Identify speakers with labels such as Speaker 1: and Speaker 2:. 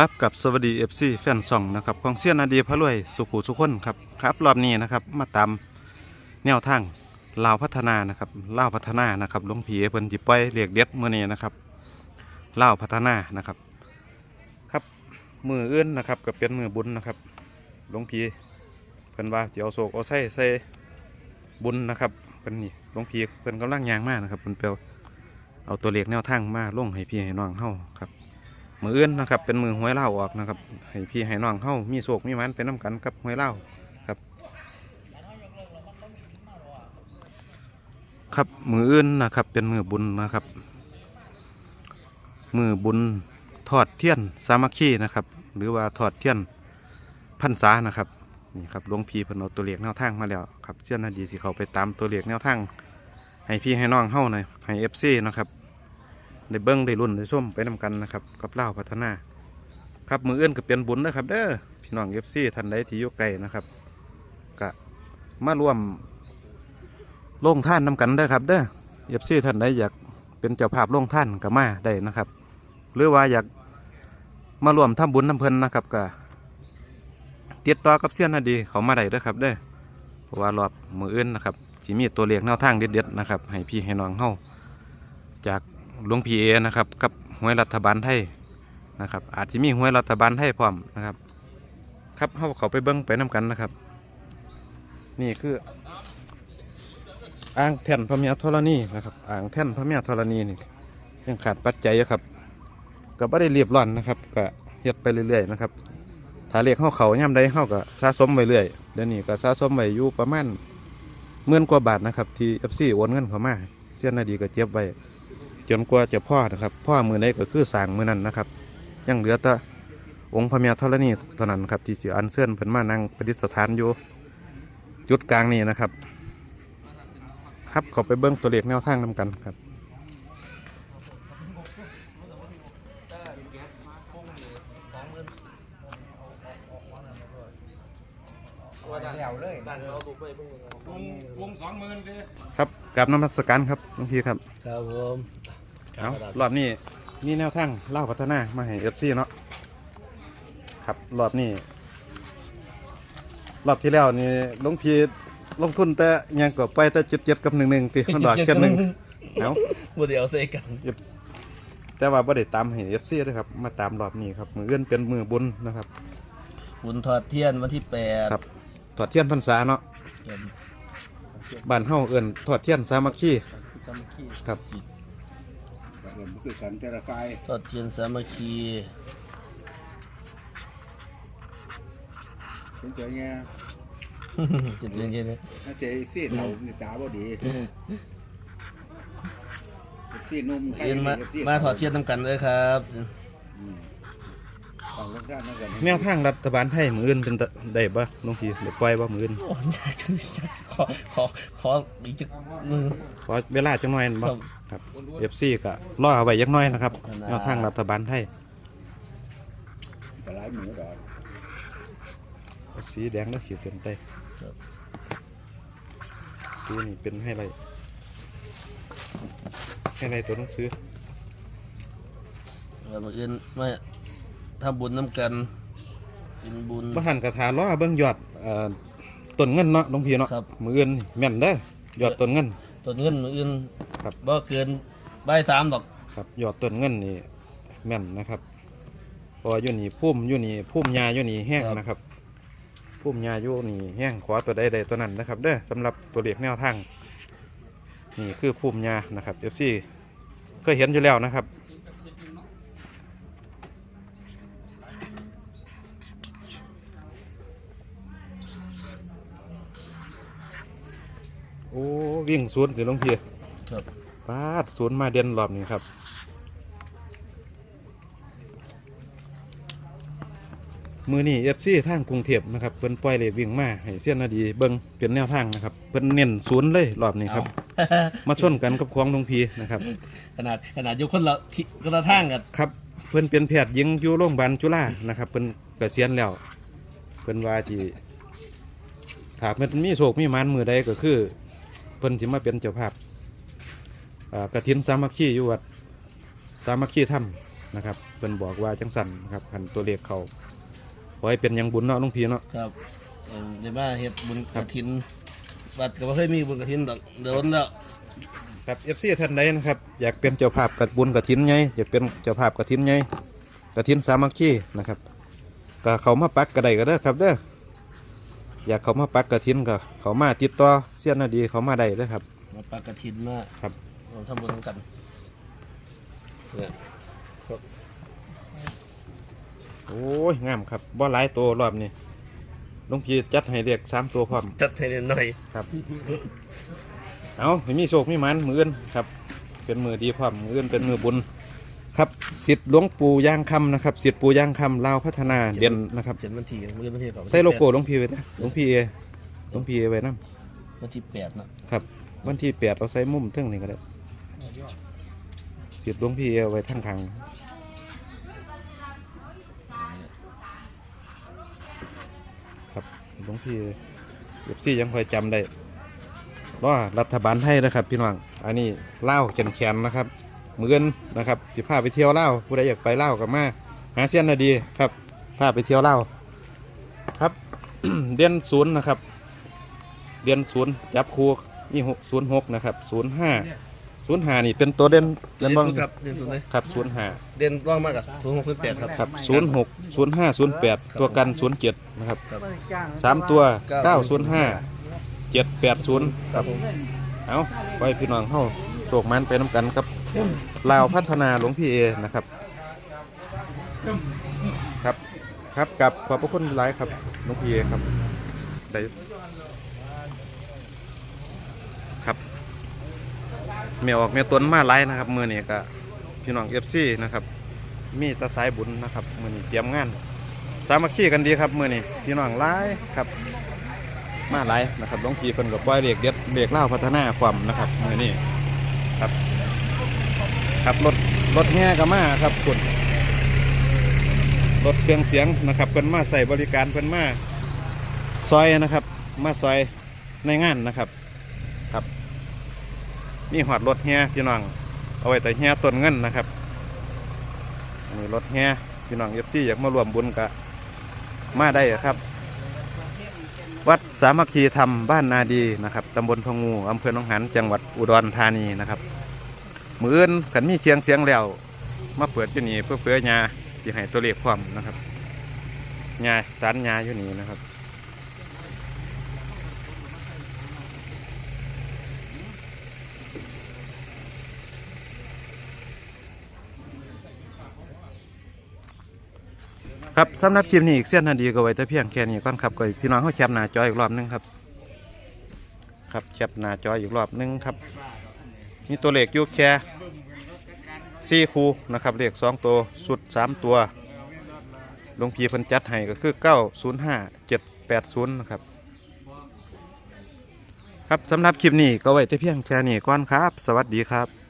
Speaker 1: ครับกับสวัสดีเอฟซีแฟนซองนะครับของเซียนอดีพระรวยสุขุสุขคนครับครับรอบนี้นะครับมาตามแนวทางลาวพัฒนานะครับลาวพัฒนานะครับหลวงพีเพิ่นจิปล่อยเรียกเด็ดเมื่อนี้นะครับลาวพัฒนานะครับครับมืออื่นนะครับก็เป็นมือบุญนะครับหลวงพีเพิ่นว่าจะเอาโศกเอาไส้ใส่บุญนะครับเพิ่นนี่หลวงพีเพิ่นกำลังยางมากนะครับเพิ่นเปียวเอาตัวเลขแนวทางมาลงให้พี่ให้น้องเฮาครับ มืออื่นนะครับ เป็นมือหวยเล่าออกนะครับให้พี่ให้น้องเฮามีโศกมีมันเป็นน้ำกันกับหวยเล่าครับ ครับมืออื่นนะครับ เป็นมือบุญนะครับ มือบุญทอดเทียนสามัคคีนะครับ หรือว่าทอดเทียนพรรษานะครับนี่ครับหลวงพี่พนเอาตัวเลขแนวทางมาแล้วครับเชื่อนาดีสิเขาไปตามตัวเลขแนวทางให้พี่ให้น้องเฮาหน่อยให้เอฟซีนะครับ ได้เบิ้งได้รุ่นได้ส้มไปนำกันนะครับกับเล่าพัฒนา ครับมือเอื่นก็เป็นบุญนะครับเด้อพี่น้องเอฟซีท่านใดที่ยู่ไกลนะครับก็มาร่วมลงท่านนำกันเด้อครับเด้อเอฟซีท่านใดอยากเป็นเจ้าภาพลงท่านก็มาได้นะครับ หรือว่าอยากมาร่วมทำบุญน้ำเพลินนะครับก็ติดต่อกับเสี้ยนนาดีเขามาได้เด้อครับเด้อเพราะว่ารอบมือเอื่นนะครับที่มีตัวเลขแนวทางเด็ดๆนะครับให้พี่ให้น้องเฮาจาก หลวงพีเอนะครับกับหวยรัฐบาลไทยนะครับ อาจจะมีหวยรัฐบาลไทยพร้อมนะครับ ครับเขาเขาไปเบิ้งไปน้กันนะครับ นี่คืออ่างแท่นพระเมียธรณีนะครับอ่างแท่นพระเมียธรณีนี่ยังขาดปัจจัยอยู่ครับก็ไม่ได้เรียบร้อนนะครับก็เฮ็ดไปเรื่อยๆนะครับถ้าเรียกเข้าเขาย่ำใดเข้าก็สะสมไว้เรื่อยเดี๋ยวนี้ก็สะสมไว้อยู่ประมาณหมื่อนกว่าบาทนะครับที่เอฟซีโอนเงินเข้ามาเส้นนาดีก็เจ็บไว้ จนกว่าจะพ่อนะครับพ่อมือใดก็คือสร้างมือนั้นนะครับ ยังเหลือแต่องค์พระเมียธรณีเท่านั้นครับที่จะอัญเชิญเพิ่นมานั่งประดิษฐานอยู่จุดกลางนี้นะครับ ครับขอไปเบิ้งตัวเลขแนวทางนำกันครับ
Speaker 2: แล้วเลย
Speaker 3: วงสองหมื่นเด้
Speaker 1: ครับกราบน้ำมัสการครับหลวงพี่ครับ
Speaker 2: ครับผม
Speaker 1: เอารอบนี้มีแนวทางเล่าพัฒนามาให้เอฟซีเนาะครับรอบนี้ รอบที่แล้วนี่หลวงพี่ลงทุนแต่อิหยังก็ไปแต่เจ็ดเจ็ดกับหนึ่งหนึ่งตีมันดอกแค่หนึ่งเอา
Speaker 2: บ่ได้เอาใส่กัน
Speaker 1: แต่ว่าบ่ได้ตามให้เอฟซีด้วยครับ มาตามรอบนี้ครับมือเอื้อนเป็นมือบุญนะครับ
Speaker 2: บุญทอดเทียนวันที่แปด
Speaker 1: ครับถอดเทียนพรรษาเนาะบ้านเฮาเอื้อนถอดเทียนสามัคคี
Speaker 2: สามัคคี
Speaker 1: ครับ
Speaker 3: เงินคือสันเทราไฟ
Speaker 2: ทอดเทียนสามัคคี
Speaker 3: เป็นเจ้าเนี่ย
Speaker 2: จุดเรียนใช่ไหม
Speaker 3: ถ้าเจ๊ซีดเรานี่ตาบ่ดีซีนุ่ม
Speaker 2: เรียนมามาถอดเทียนนำกันเลยครับ
Speaker 3: ต่า
Speaker 1: แนวทางรัฐบาลไทยมืออื่นเป็นตะได้บ่หลวงพี่ได้ปล่อยบ่มืออื่น
Speaker 2: โอ้ยากจังขอขอขออีกจักมือ
Speaker 1: ขอเวลาจังหน่อยบ่
Speaker 2: ครับ
Speaker 1: ครับเอฟซีก็รอเอาไว้จักหน่อยนะครับ
Speaker 2: ขนาด
Speaker 1: แนวทางรัฐบาลไทย
Speaker 3: แต่หลายหมูดอก
Speaker 1: เอาสีแดงแล้วขีดเส้นใต้สีนี่เป็นให้ไรให้ไรตัวหนังสือ
Speaker 2: แล้วมืออื่นมา ทำบุญนำกันเป็นบุญ
Speaker 1: บ่หันกระถาล้อเบิ่งยอดเอ่อต้นเงินเนาะหลวงพี่เนาะ
Speaker 2: ครับ
Speaker 1: มืออื่นนี่แม่นเด้อยอดต้นเงิน
Speaker 2: ต้นเงินมืออื่น
Speaker 1: ครับ
Speaker 2: บ่เกินใบายสามดอก
Speaker 1: ครับยอดต้นเงินนี่แม่นนะครับเพราะว่าอยู่นี่พุ่มอยู่นี่พุ่มหญ้าอยู่นี่แห้งนะครับพุ่มหญ้าอยู่นี่แห้งขอตัวใดใดตัวนั้นนะครับ เด้อสำหรับตัวเลขแนวทางนี่คือพุ่มหญ้านะครับ FC เคยเห็นอยู่แล้วนะครับ อ้วิ่งศูนย์ถึงลงเพีย
Speaker 2: ครับ
Speaker 1: ปาดศูนย์มาเด่นรอบนี้ครับมือนี่เอฟซีทางกรุงเทพนะครับเพิ่นปล่อยเลขวิ่งมาให้เสี้ยนนาดีเบิ้งเป็นแนวทางนะครับเพิ่นเน้นศูนย์เลยรอบนี้ครับ มาชนกันกับควงลงพีนะครับ
Speaker 2: ขนาดขนาดอยู่คนละทิศคนละทางกัน
Speaker 1: ครับ เพิ่นเป็นแพทย์หญิงอยู่โรงพยาบาลจุฬานะครับเพิ่นเกษียณแล้ว เพิ่นว่าที่ถ้าเพิ่นมีโศกมีหมานมือใดก็คือ เพิ่นสิมาเป็นเจ้าภาพอ่ากฐินสามัคคีอยู่วัดสามัคคีถ้ำนะครับเพิ่นบอกว่าจังสั่นครับคันตัวเลขเขาขอให้เป็นหยังบุญเนาะหลุงพี่เนาะ
Speaker 2: ครับเอิ่มได้มาเฮ็ดบุญกระถินวัดก็บ่เคยมีบุญกระถินดอกเดินแล้ว
Speaker 1: ครับเอฟซีท่านใดนะครับอยากเป็นเจ้าภาพกับบุญกระถินไงอยากเป็นเจ้าภาพกระถินไงกระถินสามัคคีนะครับก็เขามาปักกระไดก็ได้อครับเด้อ อยากเขามาปักกระถินก็เขามาติดต่อเสี้ยนนาดีเขามาได้เด้อครับ
Speaker 2: มาปักกระถินมา
Speaker 1: ครับ
Speaker 2: เราทำบุญกันเนี่ย
Speaker 1: โอ้ยงามครับบ่หลายตัวรอบนี้หลุงพี่จัดให้เรียกสามตัวพร้อม
Speaker 2: จัดให้หน่อย
Speaker 1: ครับ เอาให้มีโชคมีหมันมืออื่นครับ เป็นมือดีพร้อมมืออื่นเป็นมือบุญครับ สิทธิ์หลวงปู่ย่างคำนะครับสิทธิ์ปู่ย่างคำลาวพัฒนาเด่นนะครับ
Speaker 2: เจ็ดวันที่มื้อวันที่ก่อน
Speaker 1: ใส่โลโก้หลวงพี่ไว้นะหลวงพี่เอหลวงพี่เอไว้นํ
Speaker 2: วันที่แปดเนาะ
Speaker 1: ครับ วันที่แปดเราใส่มุมเทึ่งนี่ก็ได้สิทธิ์หลวงพี่เอไว้ทั้งทางครับหลวงพี่เอฟซียังคอยจำได้ว่ารัฐบาลไทยนะครับ พี่น้องอันนี้เล่าวแขนแขนๆนะครับ มือเงินนะครับสิพาไปเที่ยวเล่าวผู้ใดอยากไปเล่าวกับมาหาเส้นนาดีครับพาไปเที่ยวเล่าวครับเดือนศูนย์นะครับเดือนศูนย์จับคู่มีหกศูนย์หกนะครับศูนย์ห้าศูนย์ห้านี่เป็นตัวเด่น
Speaker 2: เด่น
Speaker 1: บ้าง
Speaker 2: สุดครับเด่นสุดเลย
Speaker 1: ครับศูนย์ห้า
Speaker 2: เด่นร่องมากกับศูนย์หกศูนย์แปดครับ
Speaker 1: ครับศูนย์หกศูนย์ห้าศูนย์แปดตัวกันศูนย์เจ็ดนะครับ
Speaker 2: ครับ
Speaker 1: สามตัว
Speaker 2: เก้า
Speaker 1: เก้าศูนย์ห้าเจ็ดแปดศูนย์ครับ
Speaker 2: ผม
Speaker 1: เอาไว้พี่น้องเข้าโชคมันไปน้ำกันครับ ลาวพัฒนาหลวงพี่เอนะครับ ครับครับกับขอบพระคุณหลายครับหลวงพี่เอครับได้ครับเมียออกเมียตนมาไล่นะครับมือนี้ก็พี่น้องเอฟซีนะครับ มีตาสายบุญนะครับมือนี้เตรียมงาน สามัคคีกันดีครับมือนี้พี่น้องหลายครับมาหลายนะครับหลวงพี่เพิ่นก็ปล่อยเรียกเด็ดเรียกเล่าพัฒนาความนะครับมือนี้ครับ ครับรถรถแห่ก็มาครับคุณรถเครื่องเสียงนะครับเพิ่นมาใส่บริการเพิ่นมาซอยนะครับ มาซอยในงานนะครับครับมีหอดรถแห่พี่น้องเอาไว้แต่แห่ต้นเงินนะครับอันนี้รถแห่พี่น้องเอฟซีอยากมารวมบุญกะมาได้ครับ วัดสามัคคีธรรมบ้านนาดีนะครับตำบลพงูอำเภอหนองหันจังหวัดอุดรธานีนะครับ มืออื่นขันมีเสียงเสียงแล้ว มาเปิดอยู่นี่เพื่อเพื่อยาที่ให้ตัวเลขความนะครับยาสารยาอยู่นี่นะครับครับสำหรับคลิปนี้อีกเส้นนาดีก็ไว้แต่เพียงแค่นี้ก่อนครับก็พี่น้องเขาแคปหน้าจออีกรอบนึงครับ ครับแคปหน้าจออีกรอบนึงครับ มีตัวเลขอยู่แค่สี่คูนะครับเลขสองตัวสุดสามตัวหลวงพีเพันจัดให้ก็คือเก้าศูนย์ห้าเจ็ดแปดศูนย์นะครับ ครับสำหรับคลิปนี้ก็ไว้แต่เพียงแค่นี้ก่อนครับ สวัสดีครับ